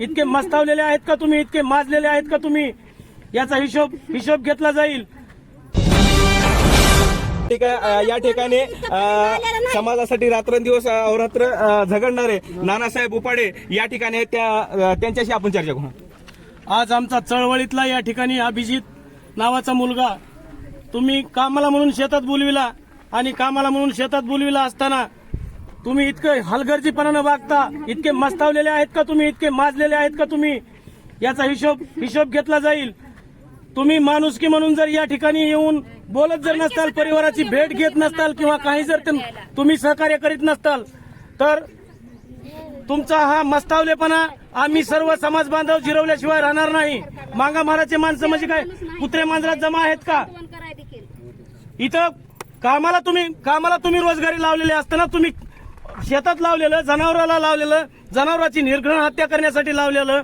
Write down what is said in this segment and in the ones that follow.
इतके मस्तावलेले आहेत का तुम्ही? इतके माजलेले आहेत का तुम्ही? याचा हिशोब हिशोब घेतला जाईल. ठीक आहे अ, या ठिकाणी समाजासाठी रात्रंदिवस अ, अहोरात्र अ, झगडणारे नानासाहेब उपाडे या ठिकाणी. त्या त्यांच्याशी आपण चर्चा करू. आज आमचा चळवळीतला या ठिकाणी अभिजित नावाचा मुलगा. तुम्ही कामाला म्हणून शेतात बोलविला आणि कामाला म्हणून शेतात बोलविला असताना तुम्ही इतकं हलगर्जीपणानं वागता इतके मस्तावलेले आहेत का तुम्ही इतके माजलेले आहेत का तुम्ही? याचा हिशोब हिशोब घेतला जाईल. तुम्ही माणुसकी म्हणून जर या ठिकाणी येऊन बोलत जर नसताल परिवाराची भेट घेत नसताल किंवा काही जर तुम्ही सहकार्य करीत नसताल तर तुमचा हा मस्तावलेपणा आम्ही सर्व समाज बांधव जिरवल्याशिवाय राहणार नाही. मांगा महाराजचे माणसं म्हणजे काय? कुत्रे मांजरात जमा आहेत का? इथं कामाला तुम्ही कामाला तुम्ही रोजगारी लावलेले असताना तुम्ही शेतात लावलेलं जनावराला लावलेलं जनावराची निर्घृण हत्या करण्यासाठी लावलेलं.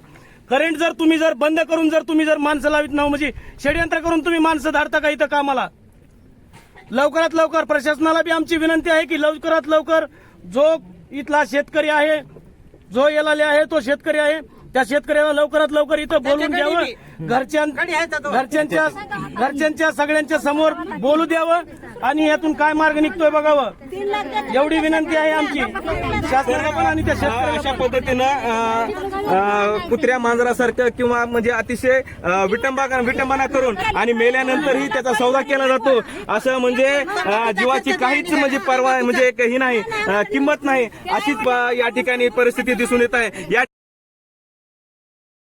करंट जर तुम्ही जर बंद करून जर तुम्ही जर माणसं लावित नाव म्हणजे षडयंत्र करून तुम्ही माणसं धाडता का इथं कामाला? लवकरात लवकर प्रशासनाला बी आमची विनंती आहे की लवकरात लवकर जो इथला शेतकरी आहे जो येलाले आहे तो शेतकरी आहे त्या शेतकऱ्याला लवकरात लवकर इथं बोलून घ्यावं घरच्यां घरच्यांच्या घरच्यांच्या सगळ्यांच्या समोर बोलू द्यावं आणि यातून काय मार्ग निघतोय बघावं. एवढी विनंती आहे आमची. शासनाला पण आणि त्या अशा पद्धतीनं कुत्र्या मांजरासारखं किंवा म्हणजे अतिशय विटंबा विटंबना करून आणि मेल्यानंतरही त्याचा सौदा केला जातो. असं म्हणजे अ, जीवाची काहीच म्हणजे परवा म्हणजे ही नाही किंमत नाही. अशीच या ठिकाणी परिस्थिती दिसून येत आहे. या